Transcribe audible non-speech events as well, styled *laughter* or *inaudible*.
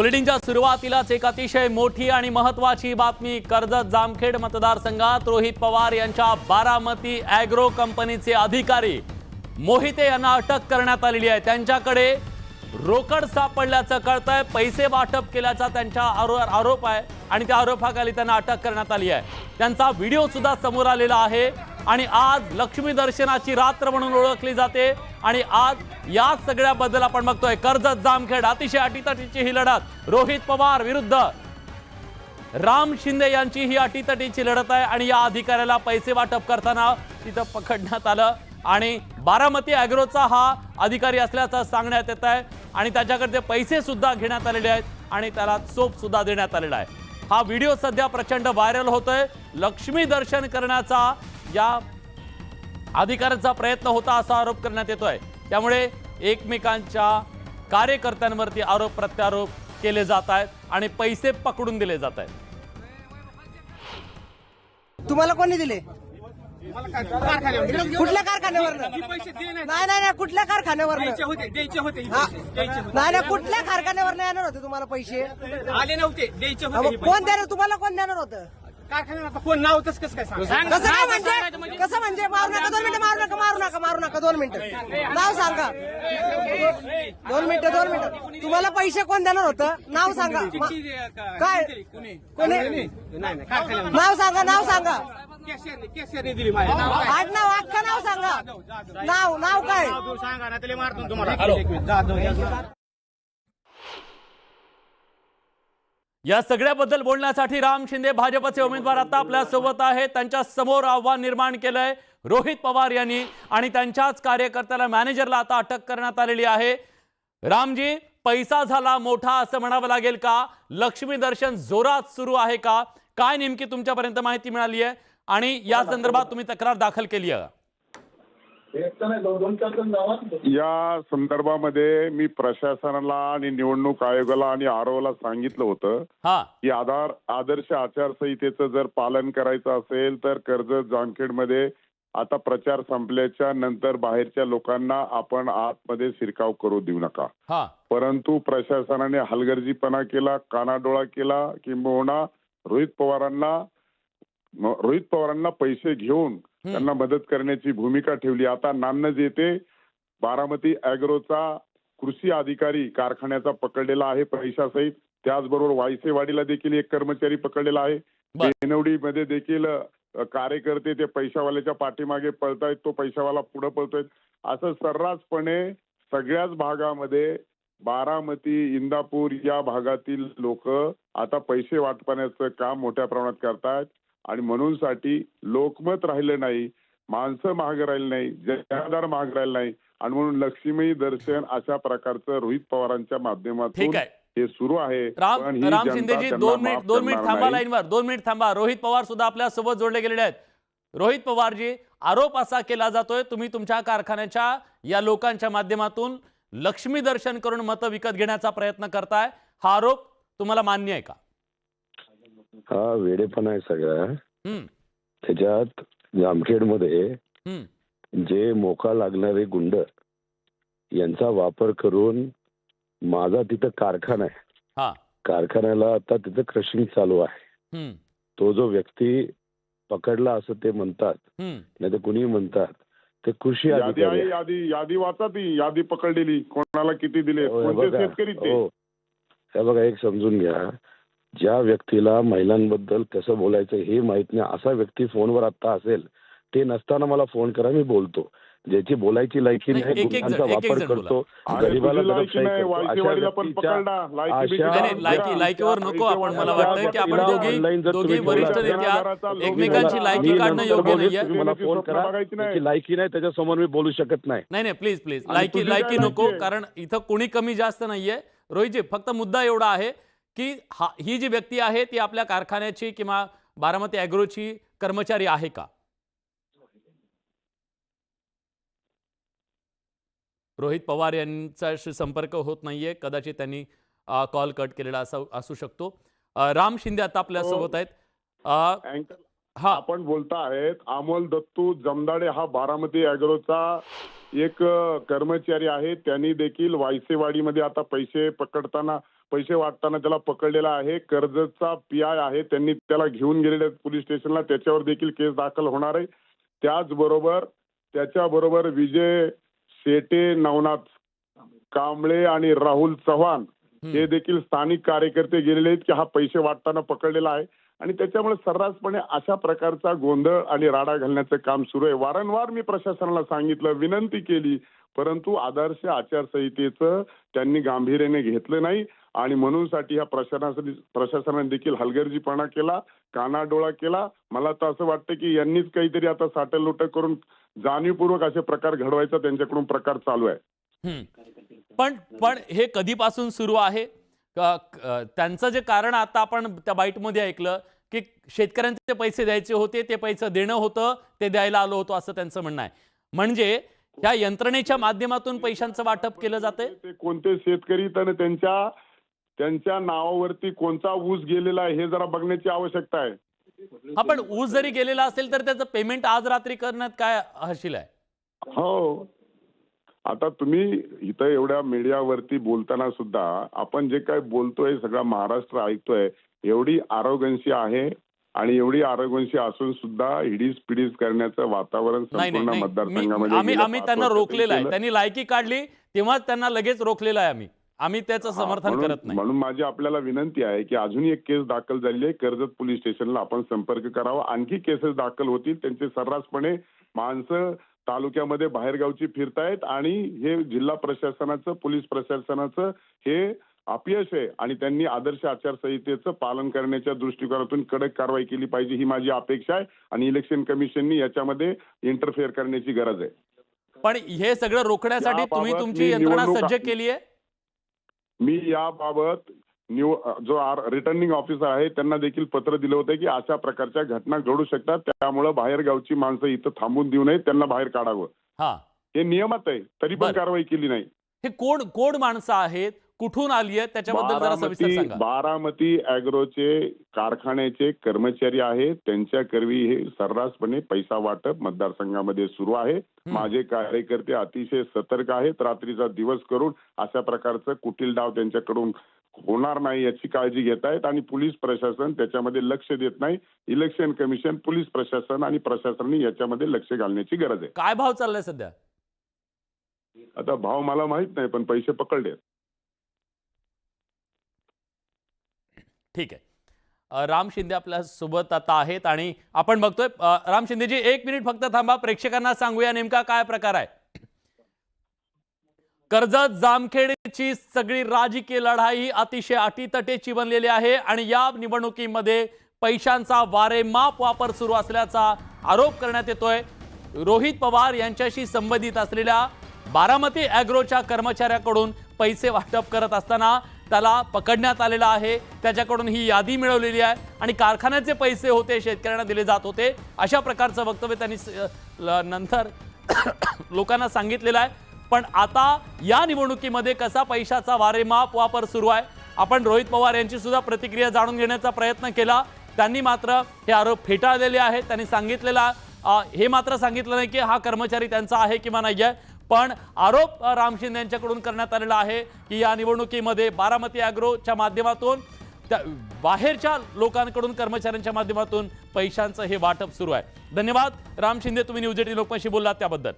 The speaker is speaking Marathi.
बुलेटिनच्या सुरुवातीलाच एक अतिशय मोठी आणि महत्वाची बातमी कर्जत जामखेड मतदारसंघात रोहित पवार यांच्या बारामती ॲग्रो कंपनीचे अधिकारी मोहिते यांना अटक करण्यात आलेली आहे. त्यांच्याकडे रोकड सापडल्याचं कळतंय. पैसे वाटप केल्याचा त्यांच्या आरो आरोप आहे आणि त्या आरोपाखाली त्यांना अटक करण्यात आली आहे. त्यांचा व्हिडिओ सुद्धा समोर आलेला आहे आणि आज लक्ष्मी दर्शनाची रात्र म्हणून ओळखली जाते आणि आज या सगळ्याबद्दल आपण बघतोय. कर्जत जामखेड अतिशय अटीतटीची ही लढत. रोहित पवार विरुद्ध. राम शिंदे यांची ही अटीतटीची लढत आहे आणि या अधिकाऱ्याला पैसे वाटप करताना तिथं पकडण्यात आलं. आणि बारामती अॅग्रोचा हा अधिकारी असल्याचं सांगण्यात येत आहे आणि त्याच्याकडे पैसे सुद्धा घेण्यात आलेले आहेत आणि त्याला चोप सुद्धा देण्यात आलेला आहे. हा व्हिडिओ सध्या प्रचंड व्हायरल होतोय. लक्ष्मी दर्शन करण्याचा या अधिकाऱ्यांचा प्रयत्न होता असा आरोप करण्यात येतोय. त्यामुळे एकमेकांच्या कार्यकर्त्यांवरती आरोप प्रत्यारोप केले जात आहेत आणि पैसे पकडून दिले जात आहेत. तुम्हाला कोणी दिले? कुठल्या कारखान्यावर नाही नाही कुठल्या कारखान्यावर नाही नाही कुठल्या कारखान्यावर येणार होते तुम्हाला पैसे? आले नव्हते द्यायचे कोण. देणार? तुम्हाला कोण देणार होतं? कोण नाव तसं कसं काय सांग कसं काय म्हणजे? कसं म्हणजे? मारू नका दोन मिनिटं मारू नका मारू नका मारू नका दोन मिनिटं. नाव सांगा. दोन मिनिटं दोन मिनिटं. तुम्हाला पैसे कोण देणार होतं? नाव सांगा. काय? कोणी? नाव सांगा नाव सांगा. दिली नाव काय? आठ नाव अख्खं नाव सांगा. नाव नाव काय? सांगा ना त्याला मारतो तुम्हाला. या सगळ्याबद्दल बोलण्यासाठी राम शिंदे भाजपचे उमेदवार आता आपल्यासोबत आहेत. त्यांच्यासमोर आव्हान निर्माण केलंय रोहित पवार यांनी आणि त्यांच्याच कार्यकर्त्याला मॅनेजरला आता अटक करण्यात आलेली आहे. रामजी पैसा झाला मोठा असं म्हणावं लागेल का? लक्ष्मी दर्शन जोरात सुरू आहे का? काय नेमकी तुमच्यापर्यंत माहिती मिळाली आहे आणि या संदर्भात तुम्ही तक्रार दाखल केली आहे. या संदर्भामध्ये मी प्रशासनाला आणि निवडणूक आयोगाला आणि आरोला सांगितलं होतं हा. की आधार आदर्श आचारसंहितेचं जर पालन करायचं असेल तर कर्जत जामखेडमध्ये आता प्रचार संपल्याच्या नंतर बाहेरच्या लोकांना आपण आतमध्ये शिरकाव करू देऊ नका. हा. परंतु प्रशासनाने हलगर्जीपणा केला कानाडोळा केला किंबहुना रोहित पवारांना रोहित पवारांना पैसे घेऊन त्यांना मदत करण्याची भूमिका ठेवली. आता नान्नज येथे बारामती अॅग्रोचा कृषी अधिकारी कारखान्याचा पकडलेला आहे पैशासहित. त्याचबरोबर वायसेवाडीला देखील एक कर्मचारी पकडलेला आहे. बेनवडीमध्ये देखील कार्यकर्ते ते पैशावाल्याच्या पाठीमागे पळतायत. तो पैशावाला पुढे पळतोय. असं सर्रासपणे सगळ्याच भागामध्ये बारामती इंदापूर या भागातील लोक आता पैसे वाटपाण्याचं काम मोठ्या प्रमाणात करतायत. आणि म्हणून साठी लोकमत राहिलं नाही माणसं महाग राहिली नाही जनाधार महाग राहिला नाही. आणि म्हणून लक्ष्मी दर्शन अशा प्रकारचं रोहित पवारांच्या माध्यमातून ठीक आहे. हे सुरू आहे. राम ही राम शिंदेजी दोन मिनिट दोन मिनिट थांबा. लाईनवर दोन मिनिट थांबा. रोहित पवार सुद्धा आपल्यासोबत जोडले गेलेले आहेत. रोहित पवारजी आरोप असा केला जातोय तुम्ही तुमच्या कारखान्याच्या या लोकांच्या माध्यमातून लक्ष्मी दर्शन करून मतं विकत घेण्याचा प्रयत्न करताय. हा आरोप तुम्हाला मान्य आहे का? हा वेडेपणा आहे सगळा. त्याच्यात जामखेडमध्ये हम्म. जे मोका लागणारे गुंड यांचा वापर करून माझा तिथं कारखाना आहे. हा. कारखान्याला आता तिथं क्रशिंग चालू आहे. तो जो व्यक्ती पकडला असं ते म्हणतात. नाही तर कुणी म्हणतात. ते कृषी यादी आहे. यादी यादी वाचा ती यादी पकडलेली. कोणाला किती दिले? शेतकरी ते. हे बघा एक समजून घ्या. ज्या व्यक्तीला महिलांबद्दल कसं बोलायचं हे माहीत नाही असा व्यक्ती फोनवर आता असेल ते नसताना मला फोन करा मी बोलतो. ज्याची बोलायची लायकी नाही, नाही एक- एक जण- गुन्ह्यांचा एक- एक वापर. करतो गरिबाला नाही, नाही नाही लायकीवर नको आपण मला वाटतं की आपण दोघी दोघी तुम्ही वरिष्ठ नेते आहात एकमेकांची लायकी काढणं योग्य नाहीये. तुम्ही मला फोन करा. नाही. त्याची लायकी नाही त्याच्यासमोर मी बोलू शकत नाही. नाही नाही प्लीज प्लीज लायकी लायकी नको? कारण इथं कोणी कमी जास्त नाहीये. रोहितजी फक्त मुद्दा एवढा आहे की हा ही जी व्यक्ती आहे ती आपल्या कारखान्याची किंवा बारामती अॅग्रोची कर्मचारी आहे का? रोहित पवार यांच्याशी संपर्क होत नाहीये. कदाचित त्यांनी कॉल कट केलेला असा असू शकतो. राम शिंदे आता आपल्यासोबत आहेत. अ, अँकर हा. आपण बोलता आहेत. अमोल दत्तू जमदाडे हा बारामती अॅग्रोचा एक कर्मचारी आहे. त्यांनी देखील वायसेवाडीमध्ये आता पैसे पकडताना पैसे वाटताना त्याला पकडलेला आहे. कर्जतचा पी आय आहे. त्यांनी त्याला घेऊन गेलेले आहेत पोलीस स्टेशनला. त्याच्यावर देखील केस दाखल होणार आहे. त्याचबरोबर त्याच्याबरोबर विजय शेटे नवनाथ कांबळे आणि राहुल चव्हाण हे देखील स्थानिक कार्यकर्ते गेलेले आहेत की हा पैसे वाटताना पकडलेला आहे. आणि त्याच्यामुळे सर्रासपणे अशा प्रकारचा गोंधळ आणि राडा घालण्याचं काम सुरू आहे. वारंवार मी प्रशासनाला सांगितलं विनंती केली परंतु आदर्श आचारसंहितेचं त्यांनी गांभीर्याने घेतलं नाही आणि म्हणूनसाठी ह्या प्रशासनाने प्रशासनाने देखील हलगर्जीपणा केला कानाडोळा केला. मला तर असं वाटतं की यांनीच काहीतरी आता साटलोट करून जाणीवपूर्वक असे प्रकार घडवायचा त्यांच्याकडून प्रकार चालू आहे. पण पण हे कधीपासून सुरू आहे? त्यांचं जे कारण आता आपण त्या बाईटमध्ये ऐकलं की शेतकऱ्यांचे पैसे द्यायचे होते ते पैसे देणं होतं ते द्यायला आलो होतो असं त्यांचं म्हणणं आहे. म्हणजे ह्या यंत्रणेच्या माध्यमातून पैशांचं वाटप केलं जातंय? ते कोणते शेतकरी तर त्यांच्या त्यांच्या नावावरती कोणता ऊस गेलेला आहे हे जरा बघण्याची आवश्यकता आहे. हा पण ऊस जरी गेलेला असेल तर त्याचं पेमेंट आज रात्री करण्यात काय हशील आहे? हो. आता तुम्ही इथं एवढ्या मीडियावरती बोलताना सुद्धा आपण जे काय बोलतोय सगळा महाराष्ट्र ऐकतोय एवढी आरोगन्सी आहे आणि एवढी आरोगन्सी असून सुद्धा हिडीस पिडीस करण्याचं वातावरण संपूर्ण मतदारसंघामध्ये आम्ही आम्ही त्यांना रोखलेलं आहे. त्यांनी लायकी काढली तेव्हाच त्यांना लगेच रोखलेलं आहे आम्ही. आम्ही त्याचं समर्थन करत नाही. म्हणून माझी आपल्याला विनंती आहे की अजूनही एक केस दाखल झालेली आहे. कर्जत पोलीस स्टेशनला आपण संपर्क करावा. आणखी केसेस दाखल होतील. त्यांचे सर्रासपणे माणसं तालुक्यामध्ये बाहेरगावची फिरतायत आणि हे जिल्हा प्रशासनाचं पोलीस प्रशासनाचं हे अपयश आहे आणि त्यांनी आदर्श आचारसंहितेचं पालन करण्याच्या दृष्टिकोनातून कडक कारवाई केली पाहिजे ही माझी अपेक्षा आहे आणि इलेक्शन कमिशननी याच्यामध्ये इंटरफेअर करण्याची गरज आहे. पण हे सगळं रोखण्यासाठी तुम्ही तुमची यंत्रणा सज्ज केली आहे? मी याबाबत निव जो रिटर्निंग ऑफिसर आहे त्यांना देखील पत्र दिलं होतं की अशा प्रकारच्या घटना घडू शकतात. त्यामुळे बाहेर गावची माणसं इथं थांबून देऊ नयेत त्यांना बाहेर काढावं. हा. हे नियमात आहे तरी पण. कारवाई केली नाही. हे कोण कोण माणसं आहेत? कुठून आली आहेत? त्याच्याबद्दल बारामती अॅग्रोचे कारखान्याचे कर्मचारी आहेत. त्यांच्या करवी हे सर्रासपणे पैसा वाटप मतदारसंघामध्ये सुरू आहे. माझे कार्यकर्ते अतिशय सतर्क आहेत. रात्रीचा दिवस करून अशा प्रकारचं कुटील डाव त्यांच्याकडून होणार नाही याची काळजी घेत आहेत आणि पोलीस प्रशासन त्याच्यामध्ये लक्ष देत नाही. इलेक्शन कमिशन पोलीस प्रशासन आणि प्रशासनाने याच्यामध्ये लक्ष घालण्याची गरज आहे. काय भाव चाललाय सध्या? आता भाव मला माहीत नाही पण पैसे पकडले ठीक आहे. राम शिंदे आपल्यासोबत आता आहेत आणि आपण बघतोय. राम शिंदेजी एक मिनिट फक्त थांबा. प्रेक्षकांना सांगूया नेमका काय प्रकार आहे. कर्जत जामखेडची सगळी राजकीय लढाई अतिशय अटीतटेची बनलेली आहे आणि या निवडणुकीमध्ये पैशांचा वारेमाप वापर सुरू असल्याचा आरोप करण्यात येतोय. रोहित पवार यांच्याशी संबंधित असलेल्या बारामती अॅग्रोच्या कर्मचाऱ्याकडून पैसे वाटप करत असताना त्याला पकडण्यात आलेला आहे. त्याच्याकडून ही यादी मिळवलेली आहे आणि कारखान्याचे पैसे होते शेतकऱ्यांना दिले जात होते. अशा प्रकारचं वक्तव्य त्यांनी नंतर *coughs* लोकांना सांगितलेलं आहे. पण आता या निवडणुकीमध्ये कसा पैशाचा वारेमाप वापर सुरू आहे? आपण रोहित पवार यांची सुद्धा प्रतिक्रिया जाणून घेण्याचा प्रयत्न केला. त्यांनी मात्र हे आरोप फेटाळलेले आहेत. त्यांनी सांगितलेला हे मात्र सांगितलं नाही की हा कर्मचारी त्यांचा आहे किंवा नाही आहे पण आरोप राम शिंदे यांच्याकडून करण्यात आलेला आहे की या निवडणुकीमध्ये बारामती अॅग्रोच्या माध्यमातून त्या बाहेरच्या लोकांकडून कर्मचाऱ्यांच्या माध्यमातून पैशांचं हे वाटप सुरू आहे. धन्यवाद. राम शिंदे तुम्ही न्यूज एटी लोकमाशी बोललात त्याबद्दल.